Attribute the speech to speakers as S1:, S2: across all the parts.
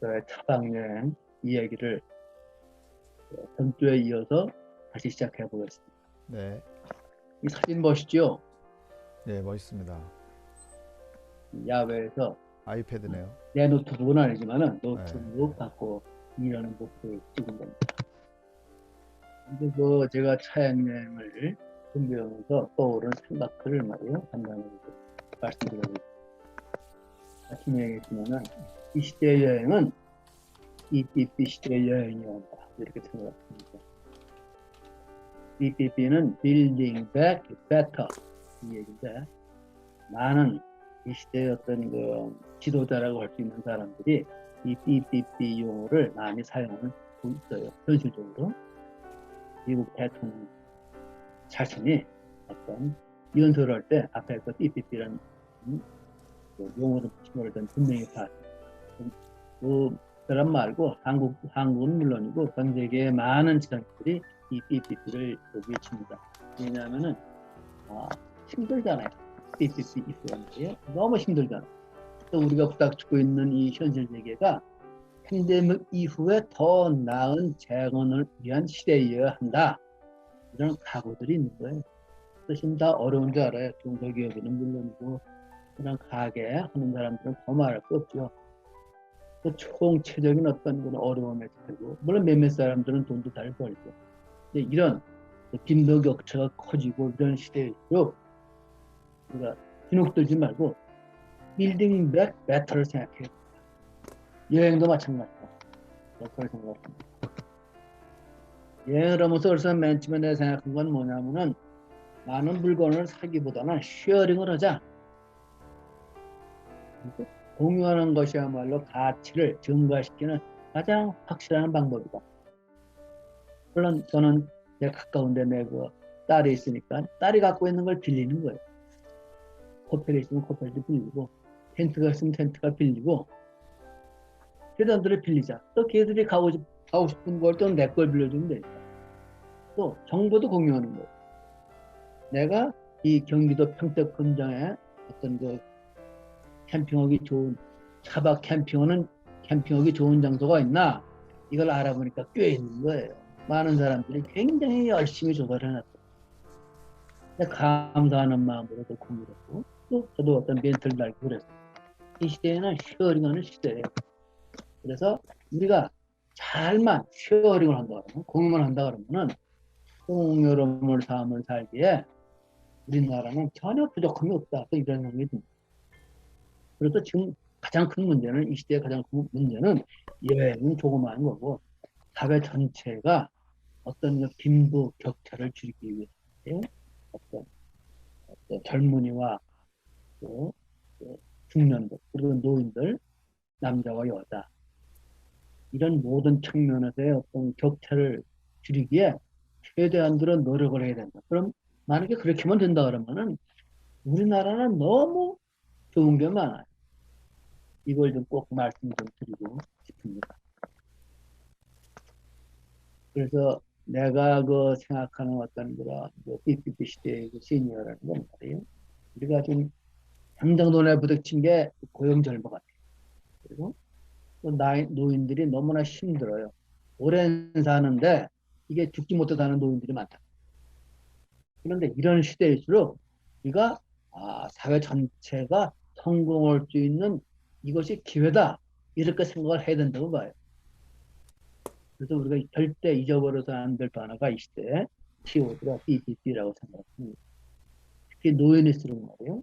S1: 저의 차박 여행 이야기를 전주에 이어서 다시 시작해 보겠습니다.
S2: 네,
S1: 이 사진 보시죠?
S2: 네 멋있습니다.
S1: 야외에서
S2: 아이패드네요.
S1: 내 노트북은 아니지만은 노트북 갖고 일하는 모습을 찍은 겁니다. 근데 그 제가 차양여행을 준비하면서 떠오른 생각들을 말이에요. 간단하게 말씀드려보겠습니다. 아침 여행했지만은 이 시대의 여행은 EPP 시대의 여행이었다. 이렇게 생각합니다. EPP는 Building Back Better 이 얘기인데 많은 이 시대의 어떤 그 지도자라고 할 수 있는 사람들이 이 BBB 용어를 많이 사용하고 있어요. 현실적으로. 미국 대통령 자신이 어떤 연설을 할때 앞에 그 BBB라는 용어를 붙임을 든 분명히 다. 그 사람 말고 한국, 한국은 물론이고 전 세계의 많은 지상들이 이 BBB를 여기에 칩니다. 왜냐하면은, 아, 힘들잖아요. BBB 있어야. 너무 힘들잖아. 또 우리가 부닥치고 있는 이 현실 세계가 팬데믹 이후에 더 나은 재건을 위한 시대여야 한다. 이런 각오들이 있는 거예요. 뜻은 다 어려운 줄 알아요. 중소기업에는 물론이고 그냥 가게 하는 사람들은 더 말할 거 없죠. 또 총체적인 어떤 그런 어려움에 처하고 물론 몇몇 사람들은 돈도 잘 벌죠. 근데 이런 빈도격차가 커지고 이런 시대일수록 우리가 주눅 들지 말고 빌딩 백 베터를 생각해요. 여행도 마찬가지다. 베터를 생각합니다. 여행을 하면서 벌써 맨 처음에 내가 생각한 건 뭐냐면은 많은 물건을 사기보다는 쉐어링을 하자. 공유하는 것이야말로 가치를 증가시키는 가장 확실한 방법이다. 물론 저는 내 가까운데 내 그 딸이 있으니까 딸이 갖고 있는 걸 빌리는 거예요. 호텔에 있으면 호텔도 빌리고 텐트가 있으면 텐트가 빌리고 회장들을 빌리자. 또 걔들이 가고, 싶, 가고 싶은 걸 또 내 걸 빌려주면 되니까. 또 정보도 공유하는 거예요. 내가 이 경기도 평택 금장에 어떤 그 캠핑하기 좋은 차박 캠핑하는 캠핑하기 좋은 장소가 있나 이걸 알아보니까 꽤 있는 거예요. 많은 사람들이 굉장히 열심히 조사를 해놨어요. 감사하는 마음으로 또 공유했고 또 저도 어떤 멘트를 달고 그랬어요. 이 시대에는 쉐어링하는 시대예요. 그래서 우리가 잘만 쉐어링을 한다 그러면 공유만 한다 그러면은 풍요로움을 삶을 살기에 우리나라는 전혀 부족함이 없다. 또 이런 생각이 듭니다. 그래서 지금 가장 큰 문제는 이 시대의 가장 큰 문제는 여행은 조그마한 거고 사회 전체가 어떤 그 빈부 격차를 줄이기 위해 어떤, 어떤 젊은이와 또, 또 중년들 그리고 노인들 남자와 여자 이런 모든 측면에서의 어떤 격차를 줄이기에 최대한 들은 노력을 해야 된다. 그럼 만약에 그렇게만 된다 그러면은 우리나라는 너무 좋은 게 많아요. 이걸 좀 꼭 말씀 좀 드리고 싶습니다. 그래서 내가 그 생각하는 어떤 그런 그 BBB 시대의 그 시니어라는 건 말이에요. 우리가 좀 당장 돈에 부딪힌 게 고용절보 같아요. 그리고 또 나이, 노인들이 너무나 힘들어요. 오랜 사는데 이게 죽지 못해 사는 노인들이 많다. 그런데 이런 시대일수록 우리가 아, 사회 전체가 성공할 수 있는 이것이 기회다. 이렇게 생각을 해야 된다고 봐요. 그래서 우리가 절대 잊어버려서 안 될 단어가 이 시대에 TOD가 BBB라고 생각합니다. 특히 노인일수록 말이에요.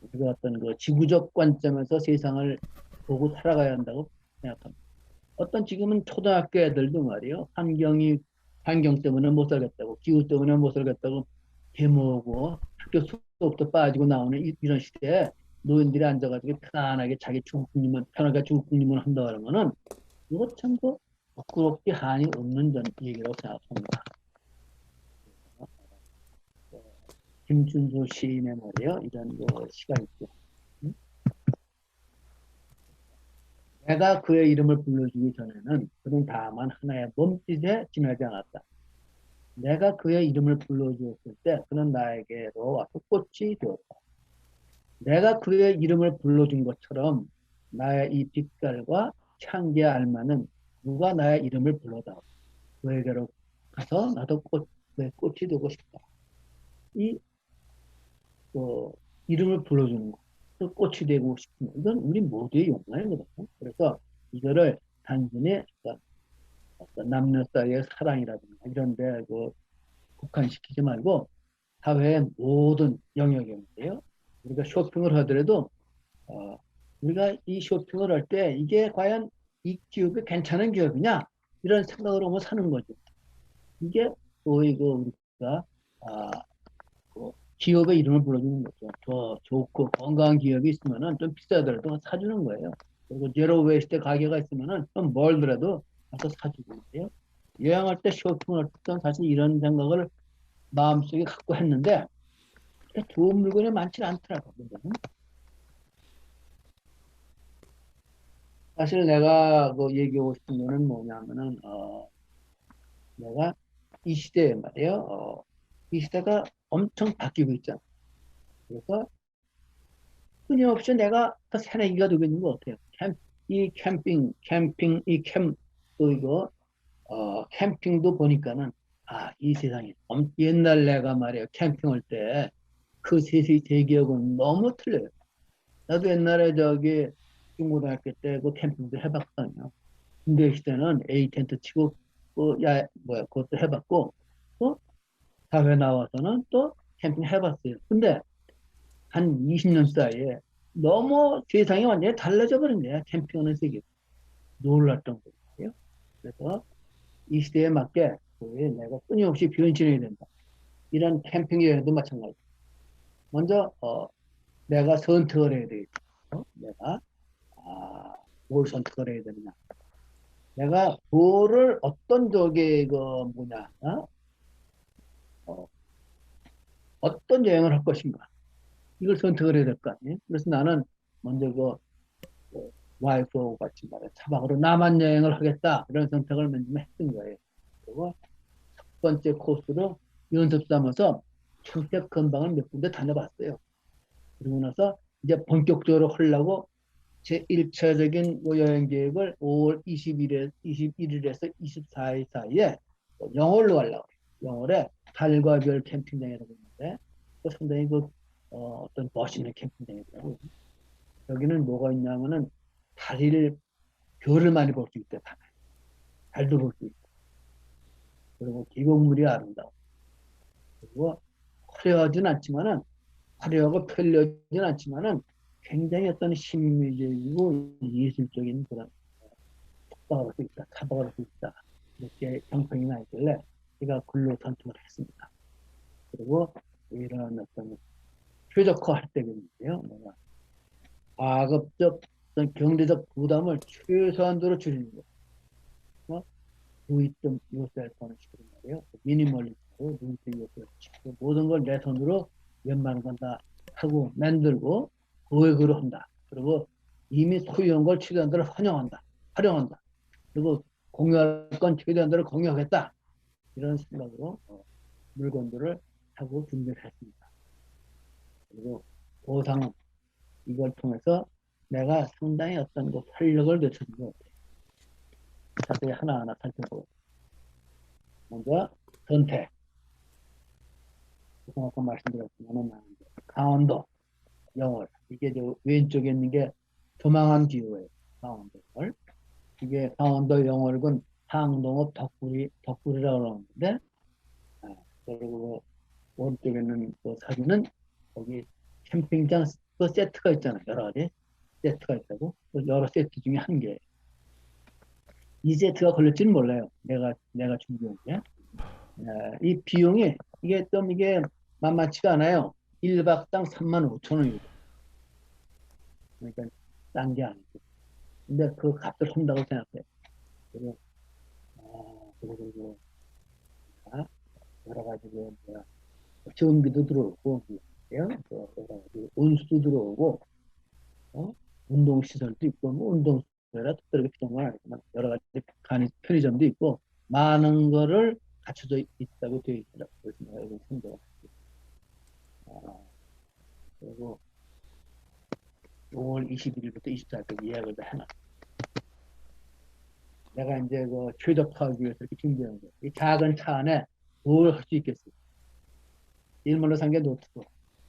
S1: 우리가 어떤 그 지구적 관점에서 세상을 보고 살아가야 한다고 생각합니다. 어떤 지금은 초등학교 애들도 말이에요. 환경이 환경 때문에 못 살겠다고, 기후 때문에 못 살겠다고 데모하고 학교 수업도 빠지고 나오는 이, 런 시대에 노인들이 앉아가지고 편안하게 자기 중국님은 편하게 중국님을 한다 그러면은 이거 참그 부끄럽게 한이 없는 전 얘기라고 생각합니다. 김준수 시인의 말이요 이런 그 시가 있죠. 응? 내가 그의 이름을 불러주기 전에는 그는 다만 하나의 몸짓에 지나지 않았다. 내가 그의 이름을 불러주었을 때 그는 나에게로 와서 꽃이 되었다. 내가 그의 이름을 불러준 것처럼 나의 이 빛깔과 향기에 알만은 누가 나의 이름을 불러다 그에게로 가서 나도 꽃, 내 꽃이 되고 싶다. 이 그, 이름을 불러주는 것, 또 꽃이 되고 싶은 것, 이건 우리 모두의 욕망이거든요. 그래서 이거를 단순히 어떤, 어떤 남녀 사이의 사랑이라든가 이런 데 그 국한시키지 말고 사회의 모든 영역인데요. 우리가 쇼핑을 하더라도 어, 우리가 이 쇼핑을 할 때 이게 과연 이 기업이 괜찮은 기업이냐 이런 생각을 하고 사는 거죠. 이게 그 우리가 아, 그 기업의 이름을 불러주는 거죠. 더 좋고 건강한 기업이 있으면은 좀 비싸더라도 사주는 거예요. 그리고 제로 웨이스트 가게가 있으면은 좀 멀더라도 가서 사주고 있어요. 여행할 때 쇼핑을 할 때는 사실 이런 생각을 마음속에 갖고 했는데 좋은 물건이 많지 않더라고요. 문제는. 사실 내가 그 얘기하고 싶은 거는 뭐냐면은 어 내가 이 시대에 말이에요. 어, 이 시대가 엄청 바뀌고 있잖아. 그래서 끊임없이 내가 더 새내기가 되고 있는 것 같아요. 캠, 이 캠핑, 캠핑, 이 캠, 또 이거, 어, 캠핑도 보니까는, 아, 이 세상에, 엄- 옛날 내가 말이에요. 캠핑할 때, 그 세시 대기하고는 너무 틀려요. 나도 옛날에 저기, 중고등학교 때 그 캠핑도 해봤거든요. 군대 시대는 A 텐트 치고, 그, 야, 뭐야, 그것도 해봤고, 또, 사회 나와서는 또 캠핑 해봤어요. 근데, 한 20년 사이에 너무 세상이 완전히 달라져 버린 거야. 캠핑하는 세계. 놀랐던 거예요. 그래서 이 시대에 맞게 내가 끊임없이 변신해야 된다. 이런 캠핑 여행도 마찬가지. 먼저 어, 내가 선택을 해야 되겠죠. 어? 내가 아, 뭘 선택을 해야 되느냐. 내가 뭐를 어떤 저기 그 뭐냐, 어? 어, 어 떤 여행을 할 것인가. 이걸 선택을 해야 될 거 아니에요? 그래서 나는 먼저 그, 그 와이프하고 같이 말해 차박으로 남한 여행을 하겠다 이런 선택을 먼저 했던 거예요. 그리고 첫 번째 코스로 연습 삼아서 평택 근방을 몇 군데 다녀봤어요. 그리고 나서 이제 본격적으로 하려고 제 1차적인 그 여행 계획을 5월 21일, 21일에서 24일 사이에 영월로 가려고. 영월에 달과 별 캠핑장이라고 있는데 그 상당히 그 어, 어떤 멋있는 캠핑장이더라고요. 여기는 뭐가 있냐면은 달을 별을 많이 볼 수 있대 밤에 달도 볼 수 있고 그리고 계곡물이 아름다워 그리고 화려하진 않지만은 화려하고 편리하진 않지만은 굉장히 어떤 심미적이고 예술적인 그런 할수 있다 타박을 할수 있다 이렇게 경평이 나 있길래 제가 글로 선택을 했습니다 그리고 이런 어떤 최적화 할 때겠는데요. 내가 과급적 어떤 경제적 부담을 최소한도로 줄이는 거. 어? 누이점 요셀폰을 시키는 말이에요. 미니멀리스 요셀을 시키고 모든 걸 내 손으로 웬만한 건다 하고 만들고 계획으로 한다. 그리고 이미 소유한 걸 최대한 대로 환영한다. 활용한다. 그리고 공유할 건 최대한 대로 공유하겠다. 이런 생각으로 어, 물건들을 하고 준비를 했습니다. 그리고 보상은 이걸 통해서 내가 상당히 어떤 그 활력을 되찾은 것 같아요. 자세히 하나하나 살펴보고 먼저 선택 조금 아까 말씀드렸지만 강원도 영월 이게 저 왼쪽에 있는 게 조망한 기후예요. 강원도를 이게 강원도 영월군 항동읍 덕구리 덕구리라고 그러는데 아, 그리고 오른쪽에 있는 그 사진은 거기 캠핑장 그 세트가 있잖아요. 여러 가지 세트가 있다고. 그 여러 세트 중에 한 개. 이 세트가 걸릴지는 몰라요. 내가 내가 준비한 게. 에, 이 비용이 이게 좀 이게 만만치가 않아요. 1박당 3만 5천 원이고. 그러니까 싼게 아니고. 근데 그 값을 한다고 생각해. 그리고 어, 그리고 아, 여러 가지 그 뭐야 전기도 들어오고 여러 가지 온수도 들어오고 어? 운동 시설도 있고 뭐 운동 시설이라 특별하게 필요한 건 아니지만 여러 가지 편의점도 있고 많은 거를 갖춰져 있다고 되어 했어요. 아, 그리고 5월 21일부터 24일까지 예약을 다 해놨어. 내가 이제 그 최적화하기 위해서 이렇게 준비한 거야. 이 작은 차 안에 뭘 할 수 있겠어? 일본으로 산 게 노트북.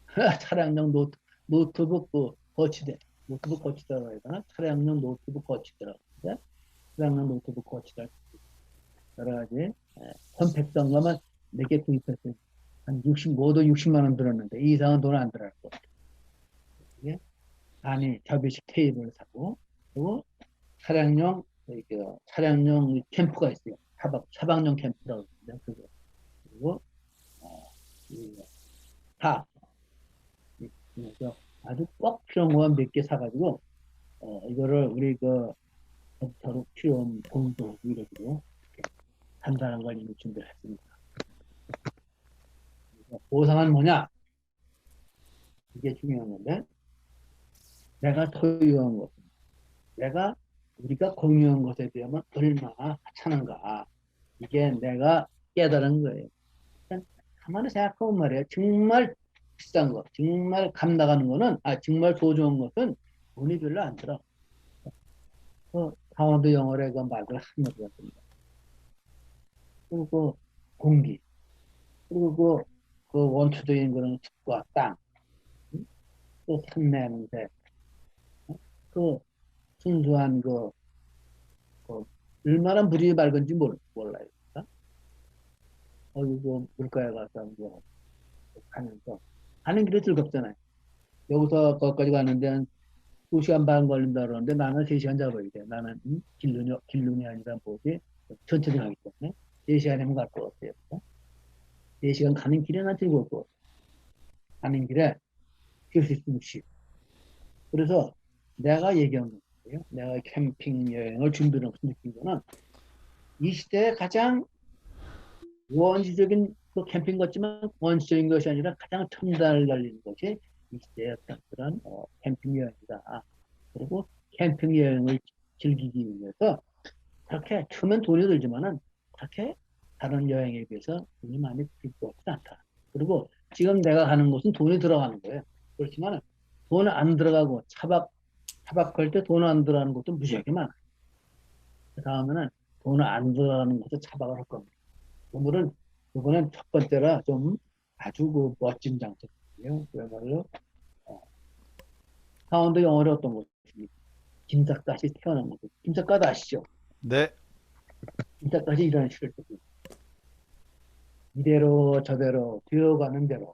S1: 차량용 노트, 노트북 그 거치대. 노트북 거치대라고 해야 되나? 차량용 노트북 거치대라고. 차량용 노트북 거치대. 여러 가지. 예, 컴팩트한 거만 4개 구입했어요. 한 65도 60만 원 들었는데 이 이상은 돈 안 들어갈 거. 예? 아니 접이식 테이블 사고 그리고 차량용 그 차량용 캠프가 있어요. 차박 차박용 캠프라고 그러는데 그거 그리고 어, 이다 그래서 아주 꼭 필요한 거만 몇 개 사가지고 어, 이거를 우리 그 컴퓨터로 필요한 공도 이렇게 한다는 걸 이미 준비를 했습니다. 보상은 뭐냐? 이게 중요한 건데 내가 소유한 것, 내가 우리가 공유한 것에 비하면 얼마나 하찮은가 이게 내가 깨달은 거예요. 그냥 가만히 생각하면 말이에요. 정말 비싼 거, 정말 감 나가는 거는, 아 정말 소중한 것은 돈이 별로 안 들어. 그 강원도 영어의 그 말들 한마디 같습니다. 그리고 그 공기, 그리고 그, 그 원초적인 그런 숲과 땅, 응? 또 산내 냄새, 어? 그 순수한 그, 그 얼마나 물이 맑은지 몰, 몰라요. 어? 어디 그 물가에 가서 뭐 가면서 가는 길이 즐겁잖아요. 여기서 거기까지 가는데 한 2시간 반 걸린다 그러는데 나는 3시간 잡아야 돼. 나는 음? 길눈이, 길눈이 아니라 뭐지? 천천히 가기 때문에 4시간이면 갈 것 같아요. 어? 4시간 가는 길에 난 즐거울 것 같아요. 가는 길에 쉴 수 있으면 쉬고. 그래서 내가 얘기한 거예요. 내가 캠핑 여행을 준비를 느낀 거는 이 시대에 가장 원시적인 그 캠핑 같지만 원시적인 것이 아니라 가장 첨단을 달리는 것이 이 시대의 어떤 그런 어, 캠핑 여행이다. 그리고 캠핑 여행을 즐기기 위해서 그렇게 처음엔 돈이 들지만은 그렇게 다른 여행에 비해서 돈이 많이 들것 같지 않다. 그리고 지금 내가 가는 곳은 돈이 들어가는 거예요. 그렇지만 돈 안 들어가고 차박 차박할 때 돈 안 들어가는 곳도 무지하게 많아요. 그 다음에는 돈 안 들어가는 곳에 차박을 할 겁니다. 오늘은 이거는 첫 번째라 좀 아주 그 멋진 장소예요. 그야말로 어, 강원도 영월에 어떤 곳입니까? 김삿갓이 태어난 곳. 김삿갓 아시죠?
S2: 네.
S1: 김삿갓이 이런 식을 쓰고 이대로 저대로 되어가는 대로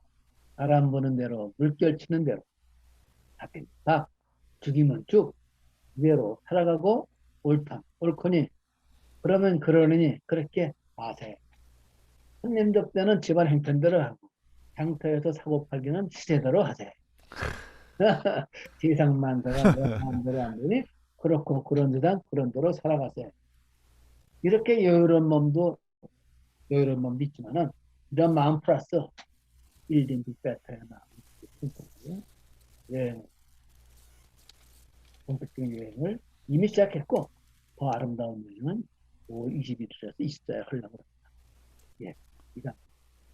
S1: 바람 부는 대로 물결 치는 대로 다 죽이면 쭉 이대로 살아가고 옳다. 옳거니. 그러면 그러느니 그렇게 마세 손님 접대는 집안 행편대로 하고 장터에서 사고 팔기는 시대대로 하세 세상 내 마음대로 안 되니 그렇고 그런 데다 그런 대로 살아가세 이렇게 여유로운 몸도 여유로운 몸도 있지만은 이런 마음 플러스 1인 6배터의 마음. 여행 본격적인 여행을 이미 시작했고 더 아름다운 여행은 5월 21일에서 24일 하려고 합니다. 예, 이상.